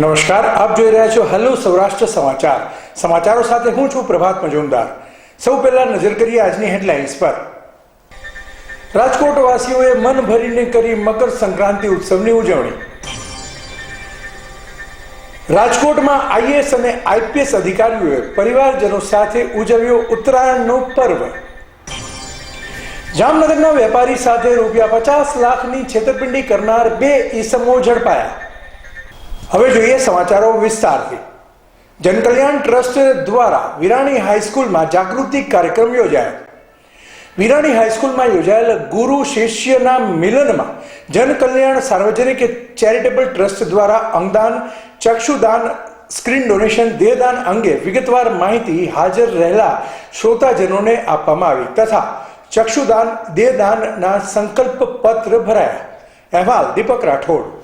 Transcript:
નમસ્કાર, આપ જોઈ રહ્યા છો હેલો સૌરાષ્ટ્ર સમાચાર. સમાચારો સાથે હું છું પ્રભાત મજુમદાર. સૌ પહેલા નજર કરીએ આજની હેડલાઇન્સ પર. રાજકોટ વાસીઓએ મન ભરીને કરી મકર સંક્રાંતિ ઉત્સવની ઉજવણી. રાજકોટમાં આઈએસ અને આઈપીએસ અધિકારીઓએ પરિવારજનો સાથે ઉજવ્યો ઉત્તરાયણનો પર્વ. જામનગરના વેપારી સાથે રૂપિયા પચાસ લાખની છેતરપિંડી કરનાર બે ઈસમો ઝડપાયા. હવે જોઈએ સમાચારો વિસ્તારથી. જનકલ્યાણ ટ્રસ્ટ દ્વારા વિરાણી હાઈસ્કૂલમાં જાગૃતિ કાર્યક્રમ યોજાયો. વિરાણી હાઈસ્કૂલમાં યોજાયેલ ગુરુ શિષ્યના મિલનમાં જનકલ્યાણ સાર્વજનિક ચેરિટેબલ ટ્રસ્ટ દ્વારા અંગદાન, ચક્ષુદાન, સ્ક્રીન ડોનેશન, દેહદાન અંગે વિગતવાર માહિતી હાજર રહેલા શ્રોતાજનોને આપવામાં આવી તથા ચક્ષુદાન, દેહદાનના સંકલ્પ પત્ર ભરાયા. અહેવાલ દીપક રાઠોડ.